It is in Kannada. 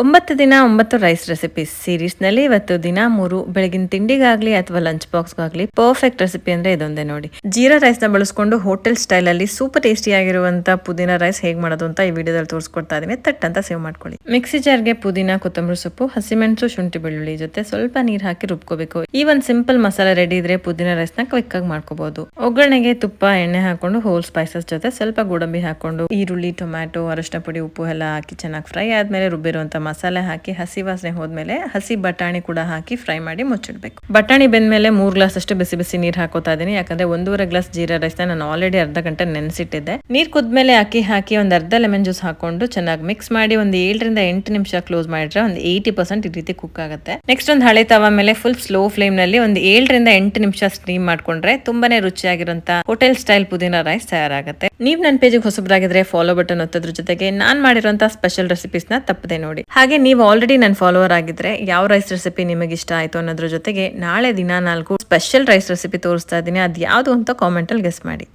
ಒಂಬತ್ತು ದಿನ, ಒಂಬತ್ತು ರೈಸ್ ರೆಸಿಪೀಸ್ ಸೀರೀಸ್ನಲ್ಲಿ ಇವತ್ತು ದಿನ ಮೂರು, ಬೆಳಗಿನ ತಿಂಡಿಗಾಗ್ಲಿ ಅಥವಾ ಲಂಚ್ ಬಾಕ್ಸ್ಗಾಗ್ಲಿ ಪರ್ಫೆಕ್ಟ್ ರೆಸಿಪಿ ಅಂದ್ರೆ ಇದೊಂದೇ ನೋಡಿ. ಜೀರಾ ರೈಸ್ನ ಬಳಸ್ಕೊಂಡು ಹೋಟೆಲ್ ಸ್ಟೈಲ್ ಅಲ್ಲಿ ಸೂಪರ್ ಟೇಸ್ಟಿ ಆಗಿರುವಂತ ಪುದೀನ ರೈಸ್ ಹೇಗ್ ಮಾಡೋದು ಅಂತ ಈ ವಿಡಿಯೋದಲ್ಲಿ ತೋರಿಸ್ಕೊಡ್ತಾ ಇದೀನಿ. ತಟ್ ಅಂತ ಸೇವ್ ಮಾಡ್ಕೊಳ್ಳಿ. ಮಿಕ್ಸಿ ಜಾರ್ಗೆ ಪುದೀನ, ಕೊತ್ತಂಬರಿ ಸೊಪ್ಪು, ಹಸಿಮೆಣಸು, ಶುಂಠಿ ಬೆಳ್ಳುಳ್ಳಿ ಜೊತೆ ಸ್ವಲ್ಪ ನೀರ್ ಹಾಕಿ ರುಬ್ಕೋಬೇಕು. ಈ ಒಂದ್ ಸಿಂಪಲ್ ಮಸಾಲೆ ರೆಡಿ ಇದ್ರೆ ಪುದೀನ ನ ಕ್ವಿಕ್ ಆಗಿ ಮಾಡ್ಕೋಬಹುದು ಒಗ್ಗರಣೆಗೆ ತುಪ್ಪ, ಎಣ್ಣೆ ಹಾಕೊಂಡು ಹೋಲ್ ಸ್ಪೈಸಸ್ ಜೊತೆ ಸ್ವಲ್ಪ ಗೋಡಂಬಿ ಹಾಕೊಂಡು ಈರುಳ್ಳಿ ಟೊಮ್ಯಾಟೊ ಅರಶಿನ ಪುಡಿ, ಉಪ್ಪು ಎಲ್ಲ ಹಾಕಿ ಚೆನ್ನಾಗಿ ಫ್ರೈ ಆದ್ಮೇಲೆ ರುಬ್ಬಿರುವಂತ ಮಸಾಲೆ ಹಾಕಿ, ಹಸಿ ವಾಸನೆ ಹೋದ್ಮೇಲೆ ಹಸಿ ಬಟಾಣಿ ಕೂಡ ಹಾಕಿ ಫ್ರೈ ಮಾಡಿ ಮುಚ್ಚಿಡ್ಬೇಕು. ಬಟಾಣಿ ಬೆಂದ್ಮೇಲೆ ಮೂರ್ ಗ್ಲಾಸ್ ಅಷ್ಟು ಬಿಸಿ ಬಿಸಿ ನೀರ್ ಹಾಕೋತಾ ಇದೀನಿ. ಯಾಕಂದ್ರೆ ಒಂದೂವರೆ ಗ್ಲಾಸ್ ಜೀರಾ ರೈಸ್ ನಾನು ಆಲ್ರೆಡಿ ಅರ್ಧ ಗಂಟೆ ನೆನೆಸಿಟ್ಟಿದ್ದೆ. ನೀರ್ ಕುದ್ಮೇಲೆ ಅಕ್ಕಿ ಹಾಕಿ ಒಂದು ಅರ್ಧ ಲೆಮನ್ ಜ್ಯೂಸ್ ಹಾಕೊಂಡು ಚೆನ್ನಾಗಿ ಮಿಕ್ಸ್ ಮಾಡಿ ಒಂದು ಏಳರಿಂದ ಎಂಟು ನಿಮಿಷ ಕ್ಲೋಸ್ ಮಾಡಿದ್ರೆ ಒಂದು ಏಯ್ಟಿ ಪರ್ಸೆಂಟ್ ಈ ರೀತಿ ಕುಕ್ ಆಗುತ್ತೆ. ನೆಕ್ಸ್ಟ್ ಒಂದು ಹಳೆ ತವ ಮೇಲೆ ಫುಲ್ ಸ್ಲೋ ಫ್ಲೇಮ್ನಲ್ಲಿ ಒಂದು ಏಳರಿಂದ ಎಂಟು ನಿಮಿಷ ಸ್ಟೀಮ್ ಮಾಡ್ಕೊಂಡ್ರೆ ತುಂಬಾನೇ ರುಚಿಯಾಗಿರುವಂತ ಹೋಟೆಲ್ ಸ್ಟೈಲ್ ಪುದೀನ ರೈಸ್ ತಯಾರಾಗುತ್ತೆ. ನೀವು ನನ್ನ ಪೇಜಿಗೆ ಹೊಸಬ್ರಾಗಿದ್ರೆ ಫಾಲೋ ಬಟನ್ ಒತ್ತದ್ರ ಜೊತೆಗೆ ನಾನ್ ಮಾಡಿರುವಂತಹ ಸ್ಪೆಷಲ್ ರೆಸಿಪೀಸ್ನ ತಪ್ಪದೆ ನೋಡಿ. ಹಾಗೆ ನೀವು ಆಲ್ರೆಡಿ ನನ್ನ ಫಾಲೋವರ್ ಆಗಿದ್ರೆ ಯಾವ ರೈಸ್ ರೆಸಿಪಿ ನಿಮಗೆ ಇಷ್ಟ ಆಯ್ತು ಅನ್ನೋದ್ರ ಜೊತೆಗೆ ನಾಳೆ ದಿನ ನಾಲ್ಕು ಸ್ಪೆಷಲ್ ರೈಸ್ ರೆಸಿಪಿ ತೋರಿಸ್ತಾ ಇದ್ದೀನಿ. ಅದ್ ಯಾವುದು ಅಂತ ಕಾಮೆಂಟ್ ಅಲ್ಲಿ ಗೆಸ್ ಮಾಡಿ.